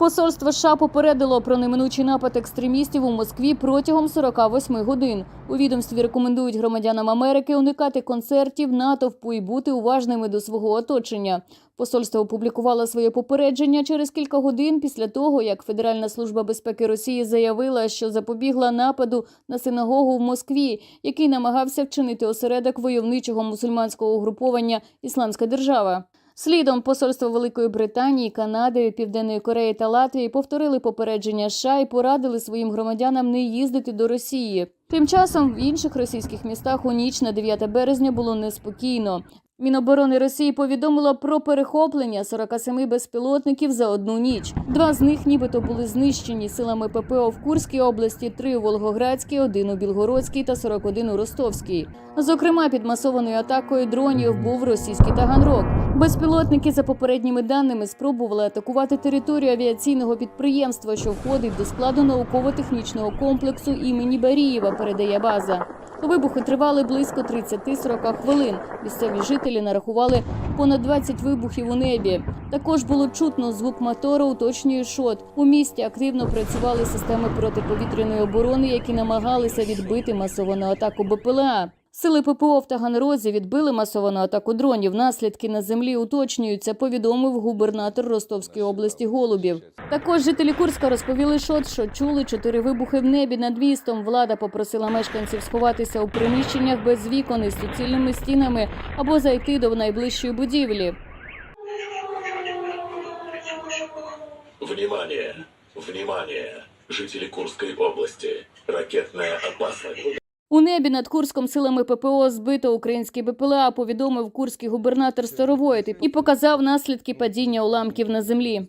Посольство США попередило про неминучий напад екстремістів у Москві протягом 48 годин. У відомстві рекомендують громадянам Америки уникати концертів, натовпу і бути уважними до свого оточення. Посольство опублікувало своє попередження через кілька годин після того, як Федеральна служба безпеки Росії заявила, що запобігла нападу на синагогу в Москві, який намагався вчинити осередок войовничого мусульманського угруповання Ісламська держава. Слідом посольства Великої Британії, Канади, Південної Кореї та Латвії повторили попередження США і порадили своїм громадянам не їздити до Росії. Тим часом в інших російських містах у ніч на 9 березня було неспокійно. Міноборони Росії повідомило про перехоплення 47 безпілотників за одну ніч. Два з них нібито були знищені силами ППО в Курській області, три у Волгоградській, один у Білгородській та 41 у Ростовській. Зокрема, під масованою атакою дронів був російський Таганрог. Безпілотники, за попередніми даними, спробували атакувати територію авіаційного підприємства, що входить до складу науково-технічного комплексу імені Барієва. Передає база. Вибухи тривали близько 30-40 хвилин. Місцеві жителі нарахували понад 20 вибухів у небі. Також було чутно звук мотора, уточнює шот. У місті активно працювали системи протиповітряної оборони, які намагалися відбити масовану атаку БПЛА. Сили ППО в Таганрозі відбили масовану атаку дронів. Наслідки на землі уточнюються, повідомив губернатор Ростовської області Голубів. Також жителі Курська розповіли шот, що чули чотири вибухи в небі над містом. Влада попросила мешканців сховатися у приміщеннях без вікон із суцільними стінами або зайти до найближчої будівлі. Внимание! Внимание! Жители Курской области. Ракетная опасность. У небі над Курском силами ППО збито український БПЛА, повідомив курський губернатор Старовоїт і показав наслідки падіння уламків на землі.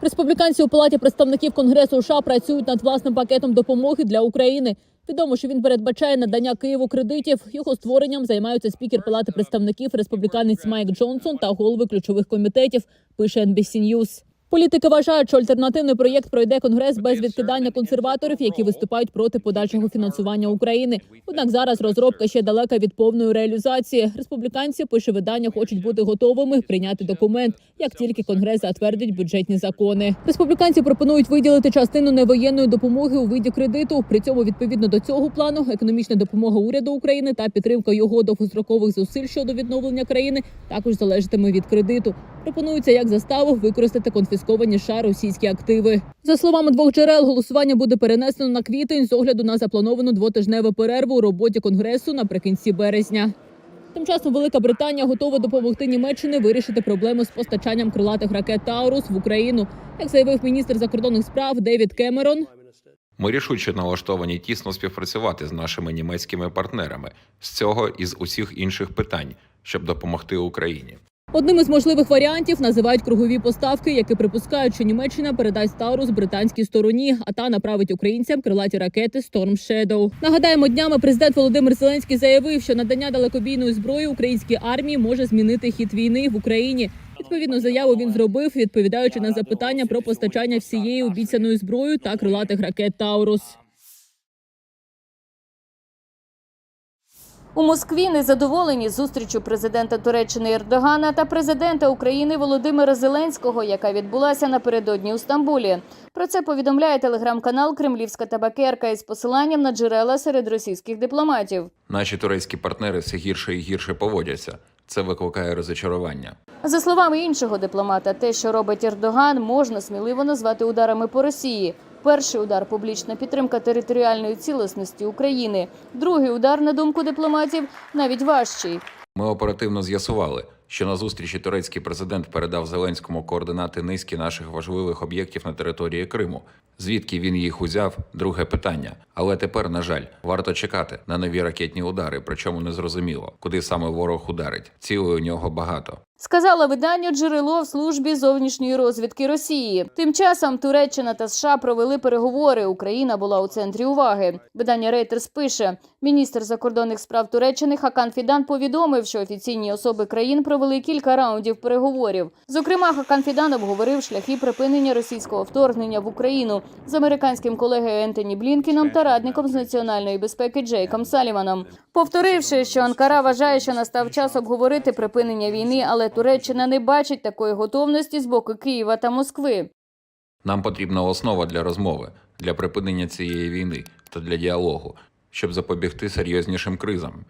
Республіканці у палаті представників Конгресу США працюють над власним пакетом допомоги для України. Відомо, що він передбачає надання Києву кредитів. Його створенням займаються спікер палати представників республіканець Майк Джонсон та голови ключових комітетів. Пише NBC News. Політики вважають, що альтернативний проєкт пройде конгрес без відкидання консерваторів, які виступають проти подальшого фінансування України. Однак зараз розробка ще далека від повної реалізації. Республіканці пише видання, хочуть бути готовими прийняти документ, як тільки конгрес затвердить бюджетні закони. Республіканці пропонують виділити частину невоєнної допомоги у виді кредиту. При цьому відповідно до цього плану економічна допомога уряду України та підтримка його довгострокових зусиль щодо відновлення країни також залежатиме від кредиту. Пропонується як заставу використати конфісковані США російські активи. За словами двох джерел, голосування буде перенесено на квітень з огляду на заплановану двотижневу перерву у роботі конгресу наприкінці березня. Тим часом Велика Британія готова допомогти Німеччині вирішити проблему з постачанням крилатих ракет Таурус в Україну, як заявив міністр закордонних справ Девід Кемерон. Ми рішуче налаштовані тісно співпрацювати з нашими німецькими партнерами з цього і з усіх інших питань, щоб допомогти Україні. Одним із можливих варіантів називають кругові поставки, які припускають, що Німеччина передасть Таурус британській стороні, а та направить українцям крилаті ракети Storm Shadow. Нагадаємо, днями президент Володимир Зеленський заявив, що надання далекобійної зброї українській армії може змінити хід війни в Україні. Відповідну заяву він зробив, відповідаючи на запитання про постачання всієї обіцяної зброї та крилатих ракет Таурус. У Москві незадоволені зустрічю президента Туреччини Ердогана та президента України Володимира Зеленського, яка відбулася напередодні у Стамбулі. Про це повідомляє телеграм-канал Кремлівська табакерка із посиланням на джерела серед російських дипломатів. Наші турецькі партнери все гірше і гірше поводяться. Це викликає розочарування. За словами іншого дипломата, те, що робить Ердоган, можна сміливо назвати ударами по Росії. Перший удар публічна підтримка територіальної цілісності України. Другий удар, на думку дипломатів, навіть важчий. Ми оперативно з'ясували, що на зустрічі турецький президент передав Зеленському координати низки наших важливих об'єктів на території Криму. Звідки він їх узяв? Друге питання. Але тепер, на жаль, варто чекати на нові ракетні удари, причому не зрозуміло, куди саме ворог ударить. Цілей у нього багато. Сказала виданню джерело в службі зовнішньої розвідки Росії. Тим часом Туреччина та США провели переговори. Україна була у центрі уваги. Видання Reuters пише: міністр закордонних справ Туреччини Хакан Фідан повідомив, що офіційні особи країн провели кілька раундів переговорів. Зокрема, Хакан Фідан обговорив шляхи припинення російського вторгнення в Україну з американським колегою Ентоні Блінкіном та радником з національної безпеки Джейком Саліваном, повторивши, що Анкара вважає, що настав час обговорити припинення війни, але Туреччина не бачить такої готовності з боку Києва та Москви. Нам потрібна основа для розмови, для припинення цієї війни та для діалогу, щоб запобігти серйознішим кризам.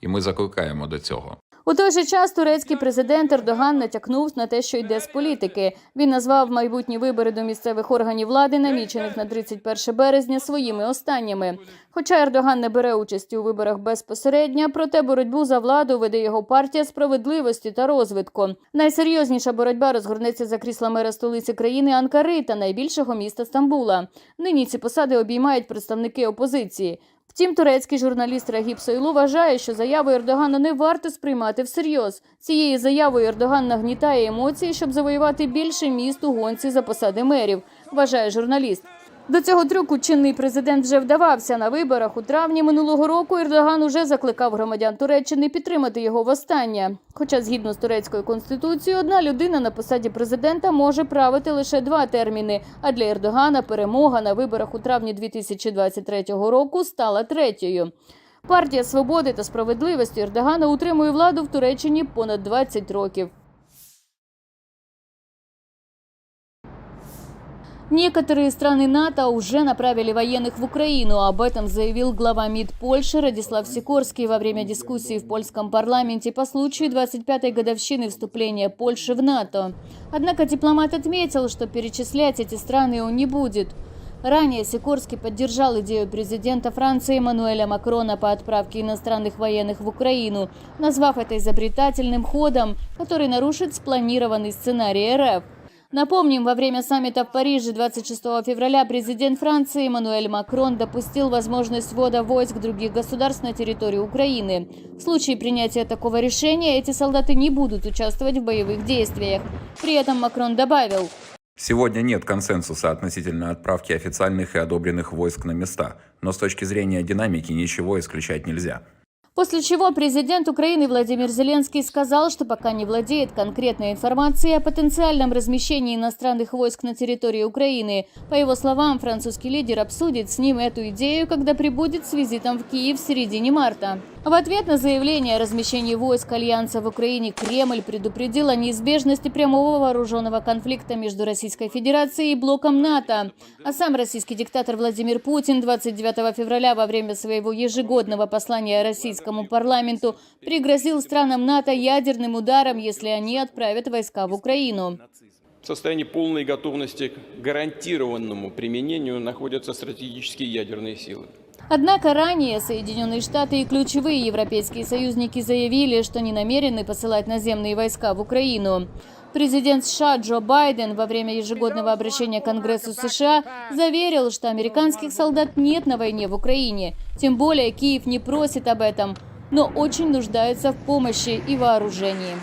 І ми закликаємо до цього. У той же час турецький президент Ердоган натякнув на те, що йде з політики. Він назвав майбутні вибори до місцевих органів влади, намічених на 31 березня, своїми останніми. Хоча Ердоган не бере участі у виборах безпосередньо, проте боротьбу за владу веде його партія справедливості та розвитку. Найсерйозніша боротьба розгорнеться за крісла мера столиці країни Анкари та найбільшого міста Стамбула. Нині ці посади обіймають представники опозиції. Втім, турецький журналіст Рагіб Сойлу вважає, що заяву Ердогана не варто сприймати всерйоз. Цією заявою Ердоган нагнітає емоції, щоб завоювати більше міст у гонці за посади мерів, вважає журналіст. До цього трюку чинний президент вже вдавався на виборах. У травні минулого року Ердоган уже закликав громадян Туреччини підтримати його востаннє. Хоча, згідно з турецькою конституцією, одна людина на посаді президента може правити лише два терміни. А для Ердогана перемога на виборах у травні 2023 року стала третьою. Партія свободи та справедливості Ердогана утримує владу в Туреччині понад 20 років. Некоторые страны НАТО уже направили военных в Украину. Об этом заявил глава МИД Польши Радислав Сикорский во время дискуссии в польском парламенте по случаю 25-й годовщины вступления Польши в НАТО. Однако дипломат отметил, что перечислять эти страны он не будет. Ранее Сикорский поддержал идею президента Франции Эммануэля Макрона по отправке иностранных военных в Украину, назвав это изобретательным ходом, который нарушит спланированный сценарий РФ. Напомним, во время саммита в Париже 26 февраля президент Франции Эммануэль Макрон допустил возможность ввода войск других государств на территорию Украины. В случае принятия такого решения эти солдаты не будут участвовать в боевых действиях. При этом Макрон добавил, Сегодня нет консенсуса относительно отправки официальных и одобренных войск на места, но с точки зрения динамики ничего исключать нельзя. После чего президент Украины Владимир Зеленский сказал, что пока не владеет конкретной информацией о потенциальном размещении иностранных войск на территории Украины. По его словам, французский лидер обсудит с ним эту идею, когда прибудет с визитом в Киев в середине марта. В ответ на заявление о размещении войск Альянса в Украине Кремль предупредил о неизбежности прямого вооруженного конфликта между Российской Федерацией и блоком НАТО. А сам российский диктатор Владимир Путин 29 февраля во время своего ежегодного послания российскому парламенту пригрозил странам НАТО ядерным ударом, если они отправят войска в Украину. В состоянии полной готовности к гарантированному применению находятся стратегические ядерные силы. Однако ранее Соединенные Штаты и ключевые европейские союзники заявили, что не намерены посылать наземные войска в Украину. Президент США Джо Байден во время ежегодного обращения к Конгрессу США заверил, что американских солдат нет на войне в Украине. Тем более Киев не просит об этом, но очень нуждается в помощи и вооружении.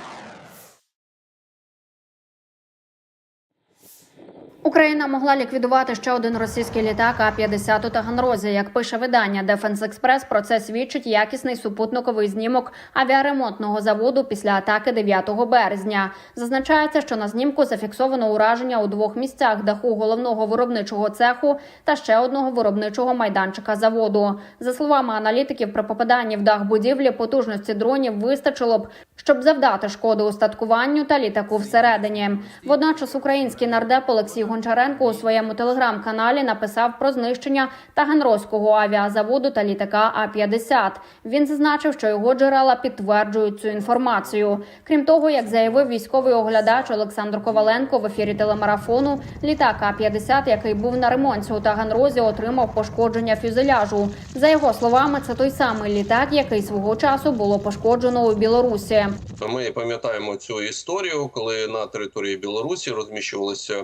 Україна могла ліквідувати ще один російський літак А-50 у Таганрозі. Як пише видання Defense Express, про це свідчить якісний супутниковий знімок авіаремонтного заводу після атаки 9 березня. Зазначається, що на знімку зафіксовано ураження у двох місцях даху головного виробничого цеху та ще одного виробничого майданчика заводу. За словами аналітиків, при попаданні в дах будівлі потужності дронів вистачило б, щоб завдати шкоди устаткуванню та літаку всередині. Водночас український нардеп Олексій Гончаренко у своєму телеграм-каналі написав про знищення Таганрозького авіазаводу та літака А-50. Він зазначив, що його джерела підтверджують цю інформацію. Крім того, як заявив військовий оглядач Олександр Коваленко в ефірі телемарафону, літак А-50, який був на ремонті у Таганрозі, отримав пошкодження фюзеляжу. За його словами, це той самий літак, який свого часу було пошкоджено у Білорусі. Ми пам'ятаємо цю історію, коли на території Білорусі розміщувалися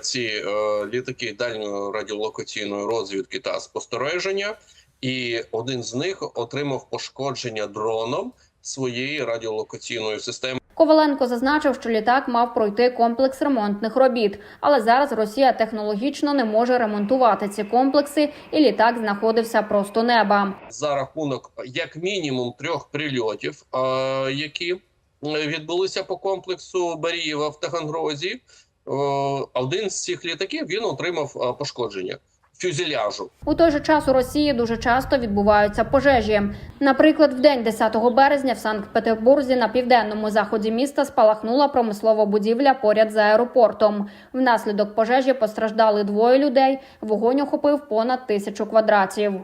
ці е, літаки дальньої радіолокаційної розвідки та спостереження, і один з них отримав пошкодження дроном своєї радіолокаційної системи. Коваленко зазначив, що літак мав пройти комплекс ремонтних робіт, але зараз Росія технологічно не може ремонтувати ці комплекси, і літак знаходився просто неба. за рахунок як мінімум трьох прильотів, е, які е, відбулися по комплексу Барієва в Таганрозі. Е, Один з цих літаків він отримав е, пошкодження фюзеляжу. У той же час у Росії дуже часто відбуваються пожежі. Наприклад, в день 10 березня в Санкт-Петербурзі на південному заході міста спалахнула промислова будівля поряд з аеропортом. Внаслідок пожежі постраждали двоє людей. Вогонь охопив понад тисячу квадратів.